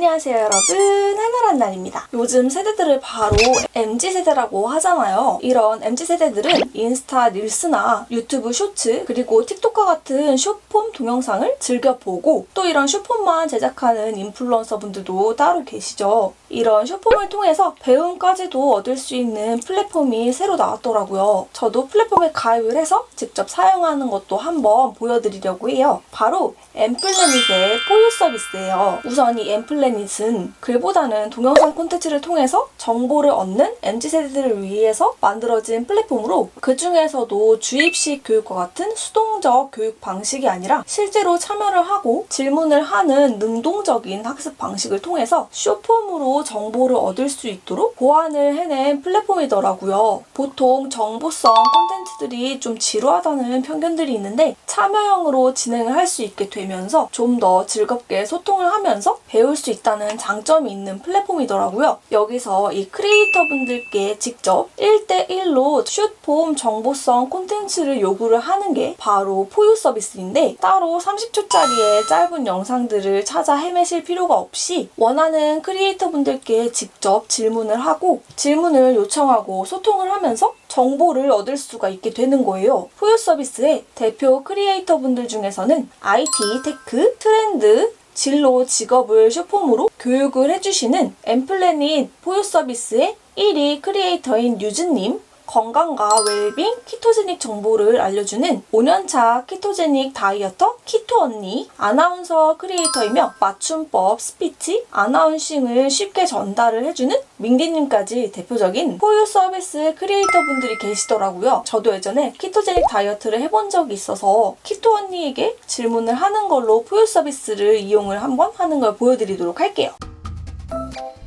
안녕하세요 여러분 하나란 날입니다. 요즘 세대들을 바로 MZ세대라고 하잖아요. 이런 MZ세대들은 인스타 릴스나 유튜브 쇼츠 그리고 틱톡과 같은 숏폼 동영상을 즐겨보고 또 이런 숏폼만 제작하는 인플루언서 분들도 따로 계시죠. 이런 숏폼을 통해서 배움까지도 얻을 수 있는 플랫폼이 새로 나왔더라고요. 저도 플랫폼에 가입을 해서 직접 사용하는 것도 한번 보여드리려고 해요. 바로 엠플래닛의 포유 서비스예요. 우선 이 엠플래닛 은 글보다는 동영상 콘텐츠를 통해서 정보를 얻는 MZ세대들을 위해서 만들어진 플랫폼으로 그 중에서도 주입식 교육과 같은 수동 적 교육 방식이 아니라 실제로 참여를 하고 질문을 하는 능동적인 학습 방식을 통해서 쇼폼으로 정보를 얻을 수 있도록 보완을 해낸 플랫폼이더라고요. 보통 정보성 콘텐츠들이 좀 지루하다는 편견들이 있는데 참여형으로 진행을 할 수 있게 되면서 좀 더 즐겁게 소통을 하면서 배울 수 있다는 장점이 있는 플랫폼이더라고요. 여기서 이 크리에이터 분들께 직접 1대1로 슛폼 정보성 콘텐츠를 요구를 하는 게 바로 포유 서비스인데 따로 30초짜리의 짧은 영상들을 찾아 헤매실 필요가 없이 원하는 크리에이터 분들께 직접 질문을 하고 질문을 요청하고 소통을 하면서 정보를 얻을 수가 있게 되는 거예요. 포유 서비스의 대표 크리에이터 분들 중에서는 IT, 테크, 트렌드, 진로, 직업을 쇼폼으로 교육을 해주시는 엠플래닛 포유 서비스의 1위 크리에이터인 유즈님, 건강과 웰빙, 키토제닉 정보를 알려주는 5년차 키토제닉 다이어터 키토 언니, 아나운서 크리에이터이며 맞춤법, 스피치, 아나운싱을 쉽게 전달을 해주는 민기님까지 대표적인 포유 서비스 크리에이터 분들이 계시더라고요. 저도 예전에 키토제닉 다이어트를 해본 적이 있어서 키토 언니에게 질문을 하는 걸로 포유 서비스를 이용을 한번 하는 걸 보여드리도록 할게요.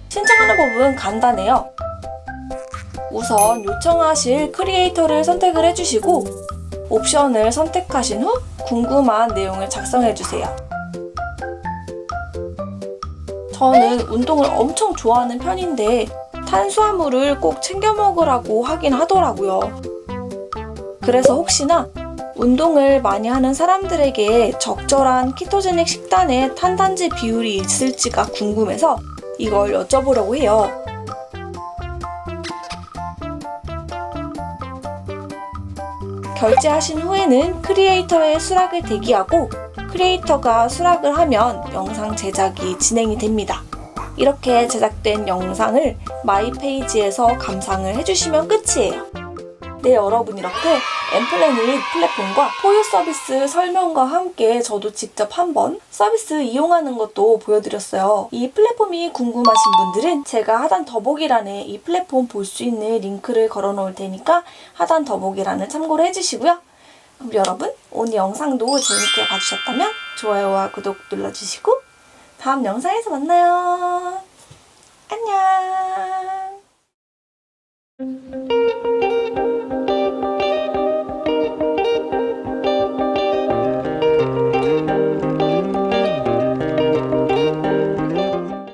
신청하는 법은 간단해요. 우선 요청하실 크리에이터를 선택을 해주시고 옵션을 선택하신 후 궁금한 내용을 작성해주세요. 저는 운동을 엄청 좋아하는 편인데 탄수화물을 꼭 챙겨 먹으라고 하긴 하더라고요. 그래서 혹시나 운동을 많이 하는 사람들에게 적절한 키토제닉 식단의 탄단지 비율이 있을지가 궁금해서 이걸 여쭤보려고 해요. 결제하신 후에는 크리에이터의 수락을 대기하고 크리에이터가 수락을 하면 영상 제작이 진행이 됩니다. 이렇게 제작된 영상을 마이 페이지에서 감상을 해주시면 끝이에요. 네, 여러분 이렇게 엠플래닛 플랫폼과 포유 서비스 설명과 함께 저도 직접 한번 서비스 이용하는 것도 보여드렸어요. 이 플랫폼이 궁금하신 분들은 제가 하단 더보기란에 이 플랫폼 볼 수 있는 링크를 걸어 놓을 테니까 하단 더보기란을 참고를 해주시고요. 그럼 여러분 오늘 영상도 재밌게 봐주셨다면 좋아요와 구독 눌러주시고 다음 영상에서 만나요. 안녕.